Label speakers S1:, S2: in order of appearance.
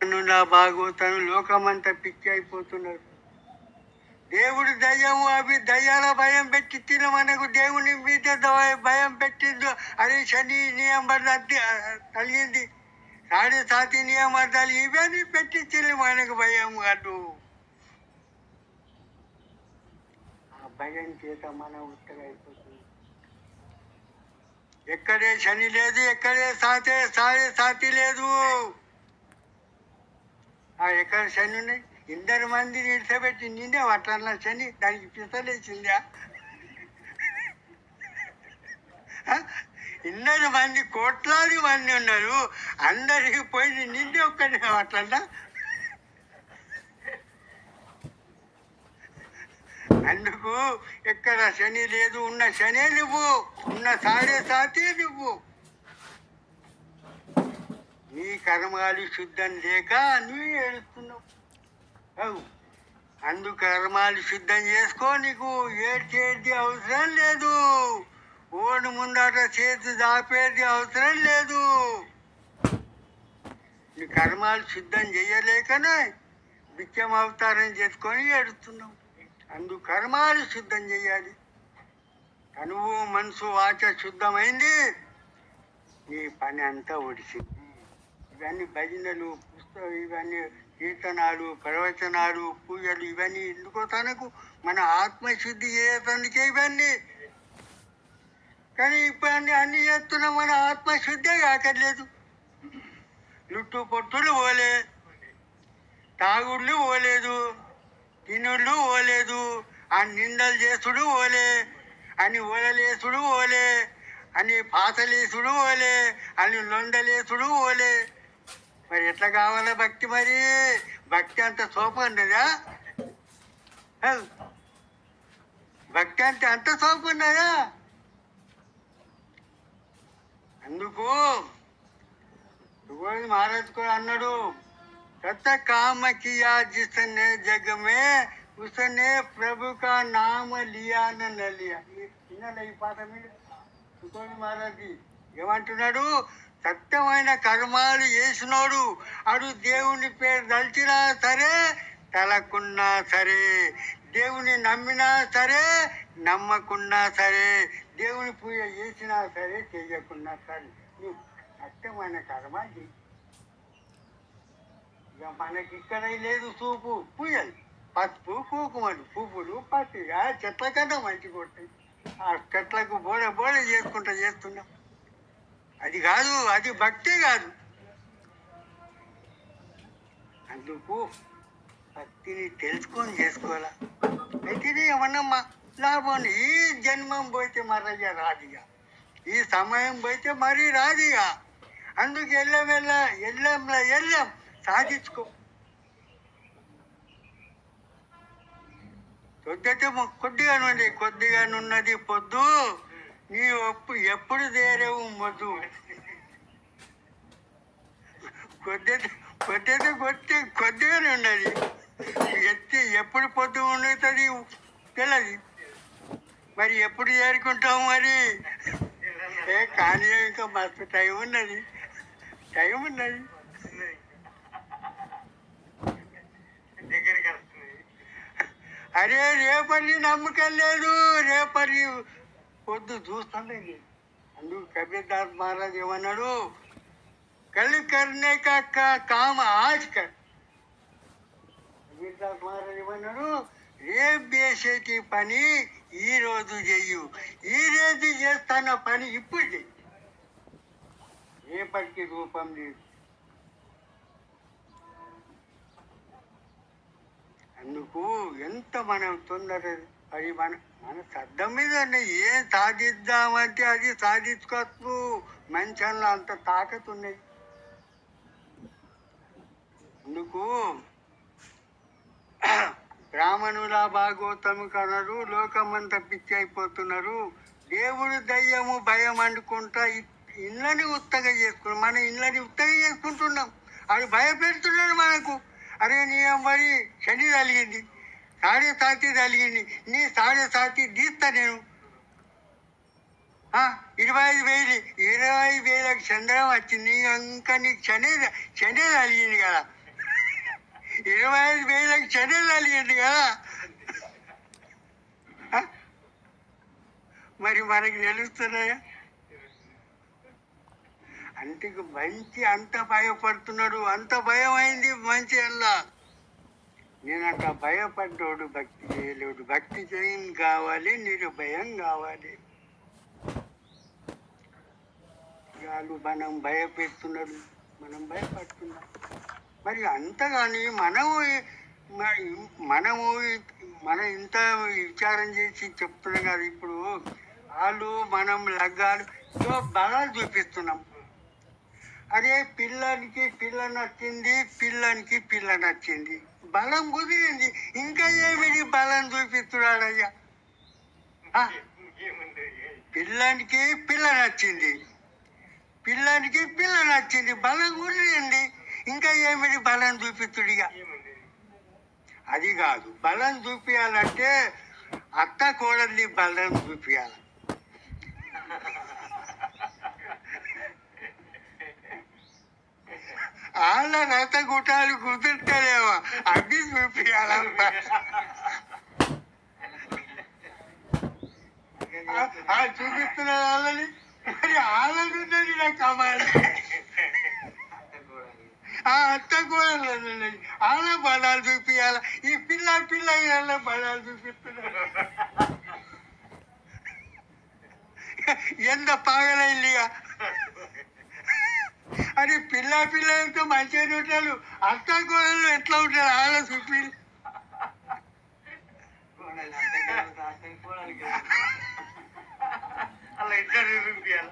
S1: నా భాగవతాను లోకమంతా పిచ్చి అయిపోతున్నారు. దేవుడు దయ్యము అవి దయ్యాల భయం పెట్టించిన మనకు దేవుని మీద భయం పెట్టిందో అని శని నియమర్ది కలిగింది సాడే సాతి నియమర్దాలు ఇవన్నీ పెట్టించింది మనకు భయం కాదు. ఆ భయం చేత మన ఉత్తరైపోతుంది అయిపోతుంది. ఎక్కడే శని లేదు ఎక్కడే సాతే సాడే సాతి లేదు. ఆ ఎక్కడ శని ఉన్నాయి ఇద్దరు మంది నిలిచబెట్టి నిండే అట్లా శని దానికి పిసలేసిందా ఇన్నర మంది కోట్లాది మంది ఉన్నారు. అందరికి పోయి నిండే ఒక్కడే అట్లా అందుకు ఎక్కడ శని లేదు ఉన్న శనే నువ్వు ఉన్న సాడే సాతే నువ్వు. నీ కర్మాలు శుద్ధం లేక నువ్వు ఏడుస్తున్నావు. అందు కర్మాలు శుద్ధం చేసుకో నీకు ఏడ్చేది అవసరం లేదు. ఓడి ముందట చేతి దాపేది అవసరం లేదు. నీ కర్మాలు శుద్ధం చేయలేకనే బిచ్చం అవతారం చేసుకొని ఏడుస్తున్నావు. అందు కర్మాలు శుద్ధం చేయాలి. తనువు మనసు వాచ శుద్ధమైంది. నీ పని అంతా ఒడిసింది. ఇవన్నీ భజనలు పుస్తకం ఇవన్నీ కీర్తనాలు ప్రవచనాలు పూజలు ఇవన్నీ ఎందుకో తనకు మన ఆత్మశుద్ధి చేయటానికే ఇవన్నీ. కానీ ఇప్పుడు అన్ని అన్ని చేస్తున్నాం మన ఆత్మశుద్ధే కాకర్లేదు. లుట్టు పొట్టులు పోలే తాగుళ్ళు పోలేదు తినుళ్ళు పోలేదు ఆ నిందలు చేసుడు పోలే అని ఓలలేసుడు పోలే అని పాతలేసుడు పోలే అని లొండలేసుడు పోలే. మరి ఎట్లా కావాలా భక్తి మరి భక్తి అంత సోప ఉన్నదా హౌ. భక్తి అంటే అంత సోపు ఉన్నదా అందుకు భగవాన్ మహారాజ్ కూడా అన్నాడు सत काम किया जिसने जग में उसने प्रभु का नाम लिया न न लिया విన్నారా ఈ పాట మీరు సుకోని మహారాజు ఏమంటున్నాడు? సత్యమైన కర్మాలు చేసినోడు. అడు దేవుని పేరు దలిచినా సరే తలకున్నా సరే. దేవుని నమ్మినా సరే నమ్మకున్నా సరే. దేవుని పూజ చేసినా సరే చేయకున్నా సరే. నువ్వు సత్యమైన కర్మ ఇక మనకి ఇక్కడ లేదు చూపు పూజలు. పసుపు కుంకుమలు పువ్వులు పత్తిగా చెట్ల కన్నా మంచిగా ఉంటాయి. ఆ చెట్లకు బోడ బోడ చేసుకుంటా చేస్తున్నాం. అది కాదు అది భక్తే కాదు. అందుకు భక్తిని తెలుసుకొని చేసుకోవాలా? అయితే ఏమన్నా లాభం. ఈ జన్మం పోతే మరయ్య రాదిగా. ఈ సమయం పోతే మరీ రాదిగా. అందుకు వెళ్ళం వెళ్ళ ఎల్లంలా వెళ్ళాం సాధించుకో. కొద్దిగా కొద్దిగా నుండి కొద్దిగా నున్నది పొద్దు. నీ ఒప్పు ఎప్పుడు తేరేవు మొద్దు కొద్ది కొద్దిగా కొద్ది కొద్దిగానే ఉన్నది ఎత్తి ఎప్పుడు పొద్దు ఉండుతుంది తెలియదు మరి ఎప్పుడు చేరుకుంటావు మరి? ఏ కానీ ఇంకా మస్తు టైం ఉన్నది. టైం ఉన్నది. అరే రేపటి నమ్మకం లేదు. రేపటి పొద్దు చూస్తుంది అందుకు కబీర్దాస్ మహారాజ్ ఏమన్నాడు? కల్ కర్నే కా కా- కామ ఆజ్ కర్ కబీర్దాస్ మహారాజ్ ఏమన్నాడు? రేపు చేసేటి పని ఈ రోజు చెయ్యు. ఈ రోజు చేస్తున్న పని ఇప్పుడు చెయ్యి. రేపటికి రూపం లేదు. అందుకు ఎంత మనం తొందర అది మన మన సద్దం మీద ఏం సాధిద్దామంటే అది సాధించుకోవచ్చు మంచంలో అంత తాకత్ ఉన్నాయి అందుకు బ్రాహ్మణుల భాగవతము కనరు లోకమంత పిచ్చి అయిపోతున్నారు. దేవుడు దయ్యము భయం అనుకుంటా ఇళ్ళని ఉత్తగా చేసుకున్నాం. మన ఇళ్ళని ఉత్తగా చేసుకుంటున్నాం. అది భయపెడుతున్నాడు మనకు. అరే నీ మరి శని కలిగింది సాడే సాతి తలిగింది నీ సాడే సాతి తీస్తా నేను. ఇరవై ఐదు వేలు ఇరవై ఐదు వేలకు చంద్రం వచ్చింది. ఇంకా నీకు శని శని తలిగింది కదా. ఇరవై ఐదు వేలకు చెన్నెలు అలిగింది కదా. మరి మనకి తెలుస్తున్నాయా? అంటే మంచి అంత భయపడుతున్నాడు. అంత భయం అయింది మంచి అల్లా. నేను అట్లా భయపడ్డోడు భక్తి చేయలేడు. భక్తి చేయని కావాలి నిర్భయం కావాలి. వాళ్ళు మనం భయపెడుతున్నాడు మనం భయపడుతున్నాం. మరి అంతగాని మనము మనము మనం ఇంత విచారం చేసి చెప్తున్నాం కదా ఇప్పుడు. వాళ్ళు మనం లగ్గాలు బలాలు చూపిస్తున్నాం. అదే పిల్లానికి పిల్ల నచ్చింది పిల్లానికి పిల్ల నచ్చింది. బలం కుదిరింది. ఇంకా ఏమిటి బలం చూపిస్తున్నాడయ్యా? పిల్లానికి పిల్ల నచ్చింది. పిల్లానికి పిల్ల నచ్చింది. బలం కుదిరింది. ఇంకా ఏమిటి బలం చూపిస్తుడిగా అది కాదు. బలం చూపించాలంటే అత్త కోడల్ని బలం చూపించాలి వాళ్ళ రథ గుటాలు కుదురుతలేవా అవి చూపించాలమ్మా ఆ చూపిస్తున్న వాళ్ళని మరి వాళ్ళని నాకు కమాలి ఆ అత్త కూడా వాళ్ళ బలాలు చూపించాల ఈ పిల్ల పిల్ల వాళ్ళ బలాలు చూపిస్తున్నారు ఎంత పాగలైందిగా అది పిల్ల పిల్లలతో మంచిగా ఉంటారు అత్త గోడలు ఎట్లా ఉంటారు? వాళ్ళ చూపి
S2: అలా ఇద్దరు చూపించాలి